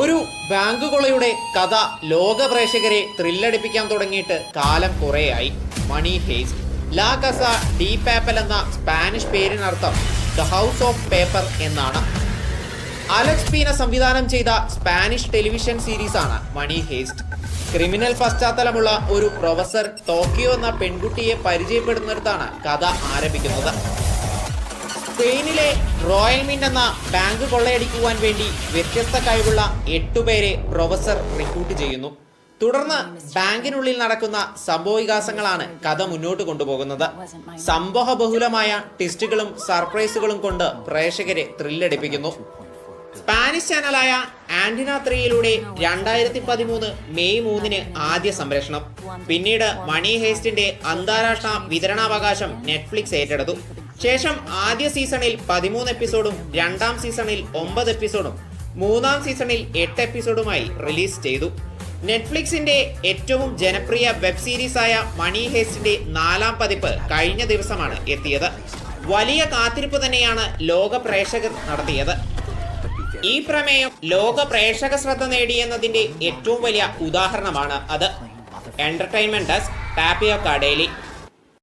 ഒരു ബാങ്ക് കൊളയുടെ കഥ ലോക പ്രേക്ഷകരെ ത്രില്ലടിപ്പിക്കാൻ തുടങ്ങിയിട്ട് കാലം കുറേയായി. Money Heist La Casa de Papel എന്ന സ്പാനിഷ് പേരിനർത്ഥം ദ ഹൗസ് ഓഫ് പേപ്പർ എന്നാണ്. അലക്സ് പീന സംവിധാനം ചെയ്ത സ്പാനിഷ് ടെലിവിഷൻ സീരീസാണ് മണി ഹേസ്റ്റ്. ക്രിമിനൽ പശ്ചാത്തലമുള്ള ഒരു പ്രൊഫസർ ടോക്കിയോ എന്ന പെൺകുട്ടിയെ പരിചയപ്പെടുന്നിടത്താണ് കഥ ആരംഭിക്കുന്നത്. സ്പെയിനിലെ റോയൽ മിന്റ് എന്ന ബാങ്ക് കൊള്ളയടിക്കുവാൻ വേണ്ടി വ്യത്യസ്ത കഴിവുള്ള എട്ടുപേരെ പ്രൊഫസർ റിക്രൂട്ട് ചെയ്യുന്നു. തുടർന്ന് ബാങ്കിനുള്ളിൽ നടക്കുന്ന സംഭവവികാസങ്ങളാണ് കഥ മുന്നോട്ട് കൊണ്ടുപോകുന്നത്. സംഭവ ബഹുലമായ ടെസ്റ്റുകളും സർപ്രൈസുകളും കൊണ്ട് പ്രേക്ഷകരെ ത്രില്ലടിപ്പിക്കുന്നു. സ്പാനിഷ് ചാനലായ ആന്റിന ത്രീയിലൂടെ രണ്ടായിരത്തി പതിമൂന്ന് മെയ് മൂന്നിന് ആദ്യ സംപ്രേഷണം. പിന്നീട് മണി ഹേസ്റ്റിന്റെ അന്താരാഷ്ട്ര വിതരണാവകാശം നെറ്റ്ഫ്ലിക്സ് ഏറ്റെടുത്തു. ശേഷം ആദ്യ സീസണിൽ പതിമൂന്ന് എപ്പിസോഡും രണ്ടാം സീസണിൽ ഒമ്പത് എപ്പിസോഡും മൂന്നാം സീസണിൽ എട്ട് എപ്പിസോഡുമായി റിലീസ് ചെയ്തു. നെറ്റ്ഫ്ലിക്സിന്റെ ഏറ്റവും ജനപ്രിയ വെബ് സീരീസായ മണി ഹേസ്റ്റിന്റെ നാലാം പതിപ്പ് കഴിഞ്ഞ ദിവസമാണ് എത്തിയത്. വലിയ കാത്തിരിപ്പ് തന്നെയാണ് ലോക പ്രേക്ഷകർ നടത്തിയത്. ഈ പ്രമേയം ലോക പ്രേക്ഷക ശ്രദ്ധ നേടിയെന്നതിന്റെ ഏറ്റവും വലിയ ഉദാഹരണമാണ് അത്. Entertainment desk ടാപ്പിയോ daily